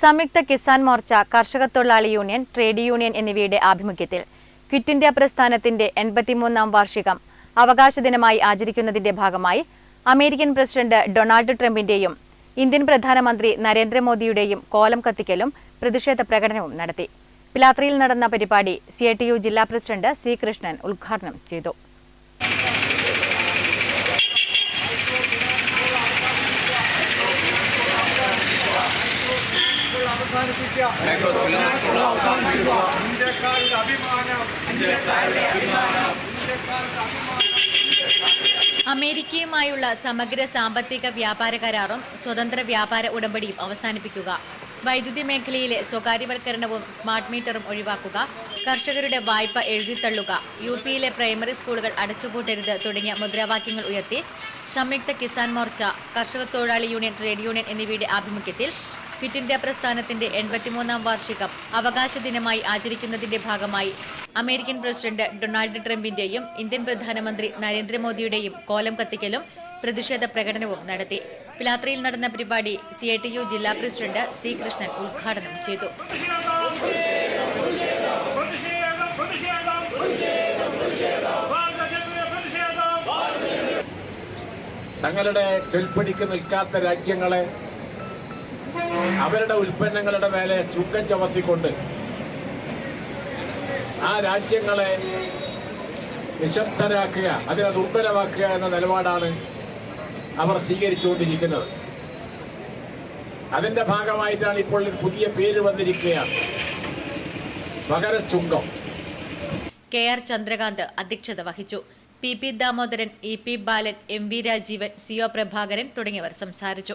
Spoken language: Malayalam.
സംയുക്ത കിസാൻ മോർച്ച കർഷക തൊഴിലാളി യൂണിയൻ ട്രേഡ് യൂണിയൻ എന്നിവയുടെ ആഭിമുഖ്യത്തിൽ ക്വിറ്റ് ഇന്ത്യ പ്രസ്ഥാനത്തിന്റെ എൺപത്തിമൂന്നാം വാർഷികം അവകാശ ദിനമായി ആചരിക്കുന്നതിന്റെ ഭാഗമായി അമേരിക്കൻ പ്രസിഡന്റ് ഡൊണാൾഡ് ട്രംപിന്റെയും ഇന്ത്യൻ പ്രധാനമന്ത്രി നരേന്ദ്രമോദിയുടെയും കോലം കത്തിക്കലും പ്രതിഷേധ പ്രകടനവും നടത്തി. പിലാത്രയിൽ നടന്ന പരിപാടി സി ജില്ലാ പ്രസിഡന്റ് സി കൃഷ്ണൻ ഉദ്ഘാടനം ചെയ്തു. അമേരിക്കയുമായുള്ള സമഗ്ര സാമ്പത്തിക വ്യാപാര കരാറും സ്വതന്ത്ര വ്യാപാര ഉടമ്പടിയും അവസാനിപ്പിക്കുക. വൈദ്യുതി മേഖലയിലെ സ്വകാര്യവൽക്കരണവും സ്മാർട്ട് മീറ്ററും ഒഴിവാക്കുക. കർഷകരുടെ വായ്പ എഴുതിത്തള്ളുക. യു പിയിലെ പ്രൈമറി സ്കൂളുകൾ അടച്ചുപൂട്ടരുത് തുടങ്ങിയ മുദ്രാവാക്യങ്ങൾ ഉയർത്തി. സംയുക്ത കിസാൻ മോർച്ച കർഷക തൊഴിലാളി യൂണിയൻ ട്രേഡ് യൂണിയൻ എന്നിവയുടെ ആഭിമുഖ്യത്തിൽ ക്വിറ്റ് ഇന്ത്യ പ്രസ്ഥാനത്തിന്റെ എൺപത്തിമൂന്നാം വാർഷികം അവകാശ ദിനമായി ആചരിക്കുന്നതിന്റെ ഭാഗമായി അമേരിക്കൻ പ്രസിഡന്റ് ഡൊണാൾഡ് ട്രംപിന്റെയും ഇന്ത്യൻ പ്രധാനമന്ത്രി നരേന്ദ്രമോദിയുടെയും കോലം കത്തിക്കലും പ്രതിഷേധ പ്രകടനവും നടത്തി. പിലാത്രയിൽ നടന്ന പരിപാടി സി ഐ ടി യു ജില്ലാ പ്രസിഡന്റ് സി കൃഷ്ണൻ ഉദ്ഘാടനം ചെയ്തു. തങ്ങളുടെ ചൊൽപ്പടിക്ക് നിൽക്കാത്ത രാജ്യങ്ങളെ അവരുടെ ഉൽപ്പന്നങ്ങളുടെ മേലെ ചുക്കം ചമത്തിക്കൊണ്ട് ആ രാജ്യങ്ങളെ നിശബ്ദരാക്കുക അതിനെ ദുർബലമാക്കുക എന്ന നിലപാടാണ് അവർ സ്വീകരിച്ചുകൊണ്ടിരിക്കുന്നത്. അതിന്റെ ഭാഗമായിട്ടാണ് ഇപ്പോൾ പുതിയ പേര് വന്നിരിക്കുകയാണ്. ചുങ്കം കെ ആർ ചന്ദ്രകാന്ത് അധ്യക്ഷത വഹിച്ചു. P P Damodaran E P Balan M V Rajeevan C O Prabhakaran തുടങ്ങിയവർ സംസാരിച്ചു.